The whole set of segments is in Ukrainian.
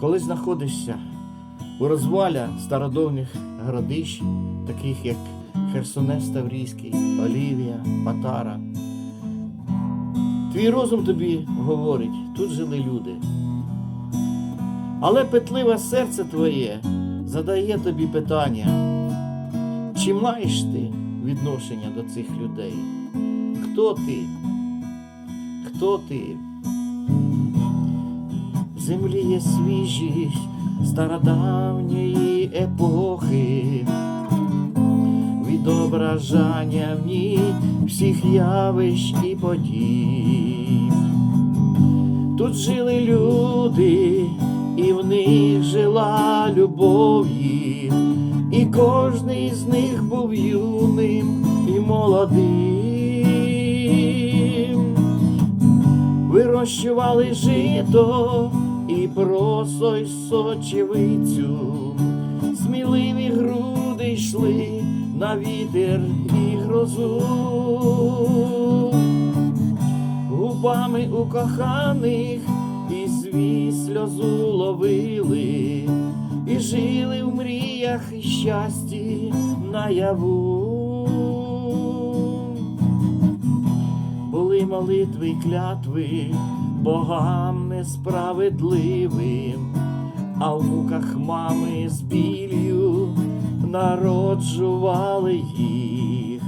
Коли знаходишся у розвалях стародавніх городищ, таких як Херсонес Таврійський, Олівія, Патара, твій розум тобі говорить, тут жили люди. Але петливе серце твоє задає тобі питання, чи маєш ти відношення до цих людей? Хто ти? Хто ти? Землі є свіжість стародавньої епохи, відображання в ній всіх явищ і подій. Тут жили люди, і в них жила любов їх, і кожний з них був юним і молодим. Вирощували жито і просо й сочевицю, сміливі груди йшли на вітер і грозу губами у коханих і звій сльозу ловили, і жили в мріях і щасті наяву. Були молитви й клятви богам несправедливим, а в муках мами з біллю народжували їх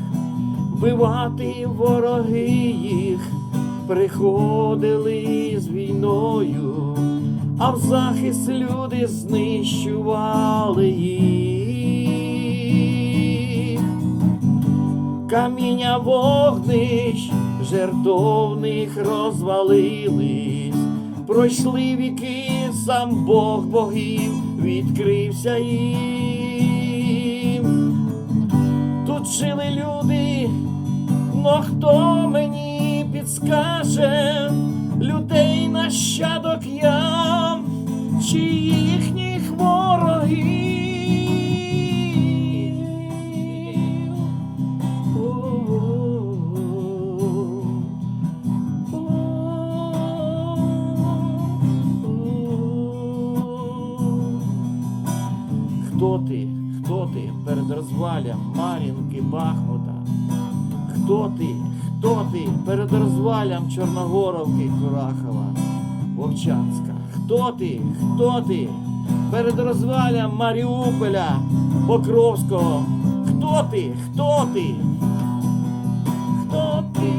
вбивати вороги їх приходили з війною, а в захист люди знищували їх. Каміння вогнищ жертовних розвалились, пройшли віки, сам Бог богів відкрився їм. Тут жили люди, но хто мені підскаже, Хто ти, хто ти перед розвалям Мар'їнки, Бахмута? Хто ти, хто ти перед розвалям Чорногоровки, Курахова, Вовчанська? Хто ти, хто ти перед розвалям Маріуполя, Покровського? Хто ти, хто ти? Хто ти?